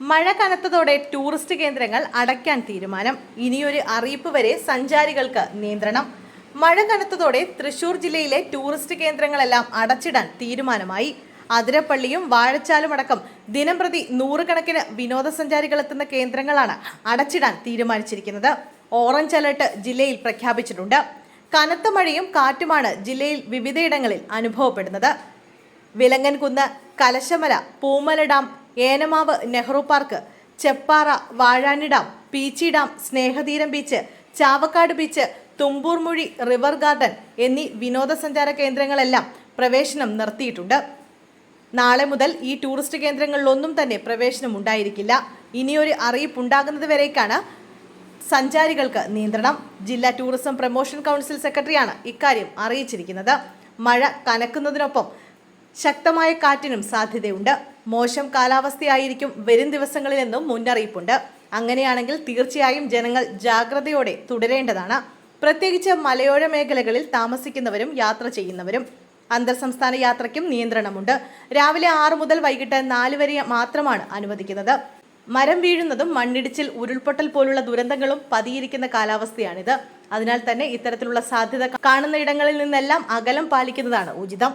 മഴ കനത്തതോടെ ടൂറിസ്റ്റ് കേന്ദ്രങ്ങൾ അടയ്ക്കാൻ തീരുമാനം. ഇനിയൊരു അറിയിപ്പ് വരെ സഞ്ചാരികൾക്ക് നിയന്ത്രണം. മഴ കനത്തതോടെ തൃശൂർ ജില്ലയിലെ ടൂറിസ്റ്റ് കേന്ദ്രങ്ങളെല്ലാം അടച്ചിടാൻ തീരുമാനമായി. അതിരപ്പള്ളിയും വാഴച്ചാലും അടക്കം ദിനംപ്രതി നൂറുകണക്കിന് വിനോദസഞ്ചാരികൾ എത്തുന്ന കേന്ദ്രങ്ങളാണ് അടച്ചിടാൻ തീരുമാനിച്ചിരിക്കുന്നത്. ഓറഞ്ച് അലർട്ട് ജില്ലയിൽ പ്രഖ്യാപിച്ചിട്ടുണ്ട്. കനത്ത മഴയും കാറ്റുമാണ് ജില്ലയിൽ വിവിധയിടങ്ങളിൽ അനുഭവപ്പെടുന്നത്. Vilangankunnu Kalashamala Poomala dam Enamavu Nehru park Cheppara Vazhani dam Peechi dam Snehatheeram beach Chavakkad beach Thumboormuzhi river garden എന്നീ വിനോദസഞ്ചാര കേന്ദ്രങ്ങളെല്ലാം പ്രവേശനം നിർത്തിയിട്ടുണ്ട്. നാളെ മുതൽ ഈ ടൂറിസ്റ്റ് കേന്ദ്രങ്ങളിലൊന്നും തന്നെ പ്രവേശനം ഉണ്ടായിരിക്കില്ല. ഇനിയൊരു അറിയിപ്പ് ഉണ്ടാകുന്നത് വരേക്കാണ് സഞ്ചാരികൾക്ക് നിയന്ത്രണം. ജില്ലാ ടൂറിസം പ്രൊമോഷൻ കൗൺസിൽ സെക്രട്ടറിയാണ് ഇക്കാര്യം അറിയിച്ചിരിക്കുന്നത്. മഴ കനക്കുന്നതിനൊപ്പം ശക്തമായ കാറ്റിനും സാധ്യതയുണ്ട്. മോശം കാലാവസ്ഥയായിരിക്കും വരും ദിവസങ്ങളിലെന്നും മുന്നറിയിപ്പുണ്ട്. അങ്ങനെയാണെങ്കിൽ തീർച്ചയായും ജനങ്ങൾ ജാഗ്രതയോടെ തുടരേണ്ടതാണ്. പ്രത്യേകിച്ച് മലയോര മേഖലകളിൽ താമസിക്കുന്നവരും യാത്ര ചെയ്യുന്നവരും. അന്തർ സംസ്ഥാന യാത്രയ്ക്കും നിയന്ത്രണമുണ്ട്. രാവിലെ ആറ് മുതൽ വൈകിട്ട് നാല് വരെ മാത്രമാണ് അനുവദിക്കുന്നത്. മരം വീഴുന്നതും മണ്ണിടിച്ചിൽ ഉരുൾപൊട്ടൽ പോലുള്ള ദുരന്തങ്ങളും പതിയിരിക്കുന്ന കാലാവസ്ഥയാണിത്. അതിനാൽ തന്നെ ഇത്തരത്തിലുള്ള സാധ്യത കാണുന്ന ഇടങ്ങളിൽ നിന്നെല്ലാം അകലം പാലിക്കുന്നതാണ് ഉചിതം.